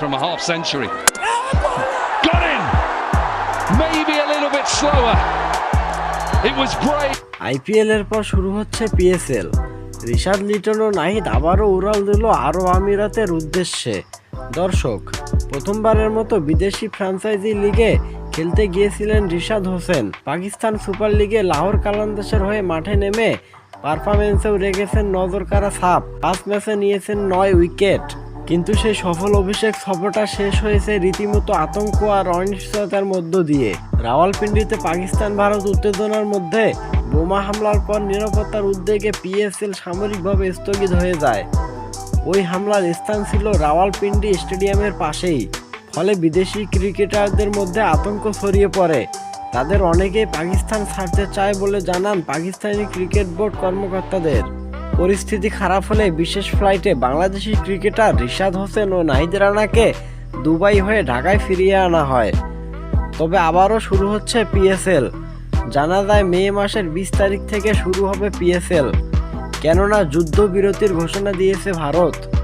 from a half century. Got in! Maybe a little bit slower. It was brave. IPL এর পর শুরু হচ্ছে PSL Rishad Liton ও নাহিদ আবারও উড়াল দিল আরব আমিরাতের উদ্দেশ্যে দর্শক, প্রথমবারের মতো বিদেশি ফ্র্যাঞ্চাইজি লিগে খেলতে গিয়েছিলেন রিশাদ হোসেন পাকিস্তান সুপার লিগে লাহোর কালান্দাসের হয়ে মাঠে নেমে পারফরমেন্সেও রেখেছেন নজর কারা সাপ পাঁচ ম্যাচে নিয়েছেন নয় উইকেট কিন্তু সেই সফল অভিষেক সফরটা শেষ হয়েছে রীতিমতো আতঙ্ক আর অনিশ্চয়তার মধ্য দিয়ে। রাওয়ালপিন্ডিতে পাকিস্তান ভারত উত্তেজনার মধ্যে বোমা হামলার পর নিরাপত্তার উদ্যোগে পিএসএল সামরিকভাবে স্থগিত হয়ে যায়। ওই হামলার স্থান ছিল রাওয়ালপিন্ডি স্টেডিয়ামের পাশেই। ফলে বিদেশি ক্রিকেটারদের মধ্যে আতঙ্ক ছড়িয়ে পড়ে। তাদের অনেকেই পাকিস্তান ছাড়তে চায় বলে জানান পাকিস্তানি ক্রিকেট বোর্ড কর্মকর্তাদের। পরিস্থিতি খারাপ হলে বিশেষ ফ্লাইটে বাংলাদেশি ক্রিকেটার রিশাদ হোসেন ও নাহিদ রানাকে দুবাই হয়ে ঢাকায় ফিরিয়ে আনা হয়। তবে আবারও শুরু হচ্ছে পিএসএল। জানা যায় মে মাসের বিশ তারিখ থেকে শুরু হবে পিএসএল। কেননা যুদ্ধবিরতির ঘোষণা দিয়েছে ভারত।